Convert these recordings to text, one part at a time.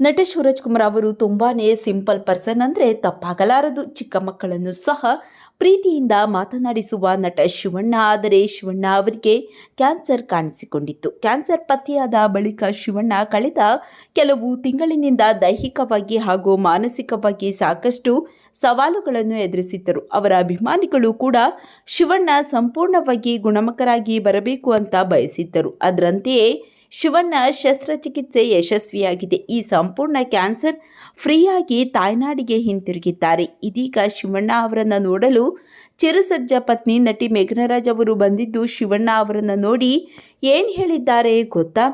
ನಟ ಶಿವರಾಜ್ ಕುಮಾರ್ ಅವರು ತುಂಬಾ ಸಿಂಪಲ್ ಪರ್ಸನ್ ಅಂದರೆ ತಪ್ಪಾಗಲಾರದು. ಚಿಕ್ಕ ಮಕ್ಕಳನ್ನು ಸಹ ಪ್ರೀತಿಯಿಂದ ಮಾತನಾಡಿಸುವ ನಟ ಶಿವಣ್ಣ. ಆದರೆ ಶಿವಣ್ಣ ಅವರಿಗೆ ಕ್ಯಾನ್ಸರ್ ಕಾಣಿಸಿಕೊಂಡಿತ್ತು. ಕ್ಯಾನ್ಸರ್ ಪತ್ತೆಯಾದ ಬಳಿಕ ಶಿವಣ್ಣ ಕಳೆದ ಕೆಲವು ತಿಂಗಳಿನಿಂದ ದೈಹಿಕವಾಗಿ ಹಾಗೂ ಮಾನಸಿಕವಾಗಿ ಸಾಕಷ್ಟು ಸವಾಲುಗಳನ್ನು ಎದುರಿಸಿದ್ದರು. ಅವರ ಅಭಿಮಾನಿಗಳು ಕೂಡ ಶಿವಣ್ಣ ಸಂಪೂರ್ಣವಾಗಿ ಗುಣಮುಖರಾಗಿ ಬರಬೇಕು ಅಂತ ಬಯಸಿದ್ದರು. ಅದರಂತೆಯೇ ಶಿವಣ್ಣ ಶಸ್ತ್ರಚಿಕಿತ್ಸೆ ಯಶಸ್ವಿಯಾಗಿದೆ. ಈ ಸಂಪೂರ್ಣ ಕ್ಯಾನ್ಸರ್ ಫ್ರೀಯಾಗಿ ತಾಯ್ನಾಡಿಗೆ ಹಿಂತಿರುಗಿದ್ದಾರೆ. ಇದೀಗ ಶಿವಣ್ಣ ಅವರನ್ನು ನೋಡಲು ಚಿರುಸರ್ಜಾ ಪತ್ನಿ ನಟಿ ಮೇಘನರಾಜ್ ಅವರು ಬಂದಿದ್ದು ಶಿವಣ್ಣ ಅವರನ್ನು ನೋಡಿ ಏನು ಹೇಳಿದ್ದಾರೆ ಗೊತ್ತಾ?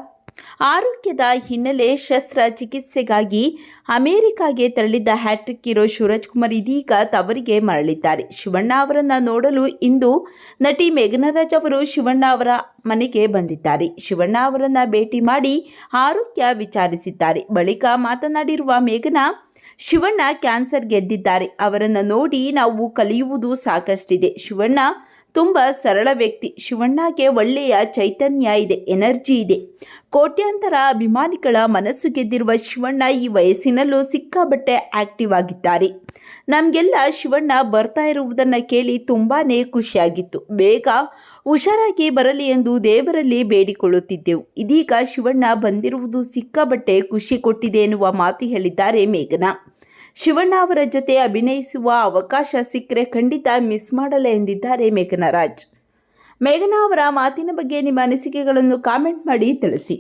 ಆರೋಗ್ಯದ ಹಿನ್ನೆಲೆ ಶಸ್ತ್ರ ಚಿಕಿತ್ಸೆಗಾಗಿ ಅಮೆರಿಕಾಗೆ ತೆರಳಿದ್ದ ಹ್ಯಾಟ್ರಿಕ್ ಹೀರೋ ಶಿವರಾಜ್ ಕುಮಾರ್ ಇದೀಗ ತವರಿಗೆ ಮರಳಿದ್ದಾರೆ. ಶಿವಣ್ಣ ಅವರನ್ನು ನೋಡಲು ಇಂದು ನಟಿ ಮೇಘನರಾಜ್ ಅವರು ಶಿವಣ್ಣ ಅವರ ಮನೆಗೆ ಬಂದಿದ್ದಾರೆ. ಶಿವಣ್ಣ ಅವರನ್ನು ಭೇಟಿ ಮಾಡಿ ಆರೋಗ್ಯ ವಿಚಾರಿಸಿದ್ದಾರೆ. ಬಳಿಕ ಮಾತನಾಡಿರುವ ಮೇಘನಾ, ಶಿವಣ್ಣ ಕ್ಯಾನ್ಸರ್ ಗೆದ್ದಿದ್ದಾರೆ. ಅವರನ್ನು ನೋಡಿ ನಾವು ಕಲಿಯುವುದು ಸಾಕಷ್ಟಿದೆ. ಶಿವಣ್ಣ ತುಂಬ ಸರಳ ವ್ಯಕ್ತಿ. ಶಿವಣ್ಣಗೆ ಒಳ್ಳೆಯ ಚೈತನ್ಯ ಇದೆ, ಎನರ್ಜಿ ಇದೆ. ಕೋಟ್ಯಾಂತರ ಅಭಿಮಾನಿಗಳ ಮನಸ್ಸು ಗೆದ್ದಿರುವ ಶಿವಣ್ಣ ಈ ವಯಸ್ಸಿನಲ್ಲೂ ಸಿಕ್ಕಾಬಟ್ಟೆ ಆಕ್ಟಿವ್ ಆಗಿದ್ದಾರೆ. ನಮಗೆಲ್ಲ ಶಿವಣ್ಣ ಬರ್ತಾ ಇರುವುದನ್ನು ಕೇಳಿ ತುಂಬಾ ಖುಷಿಯಾಗಿತ್ತು. ಬೇಗ ಹುಷಾರಾಗಿ ಬರಲಿ ಎಂದು ದೇವರಲ್ಲಿ ಬೇಡಿಕೊಳ್ಳುತ್ತಿದ್ದೆವು. ಇದೀಗ ಶಿವಣ್ಣ ಬಂದಿರುವುದು ಸಿಕ್ಕಾಬಟ್ಟೆ ಖುಷಿ ಕೊಟ್ಟಿದೆ ಎನ್ನುವ ಮಾತು ಹೇಳಿದ್ದಾರೆ ಮೇಘನಾ. ಶಿವಣ್ಣ ಅವರ ಜೊತೆ ಅಭಿನಯಿಸುವ ಅವಕಾಶ ಸಿಕ್ಕರೆ ಖಂಡಿತ ಮಿಸ್ ಮಾಡಲ್ಲ ಎಂದಿದ್ದಾರೆ ಮೇಘನಾ ರಾಜ್ ಮೇಘನಾ ಅವರ ಮಾತಿನ ಬಗ್ಗೆ ನಿಮ್ಮ ಅನಿಸಿಕೆಗಳನ್ನು ಕಾಮೆಂಟ್ ಮಾಡಿ ತಿಳಿಸಿ.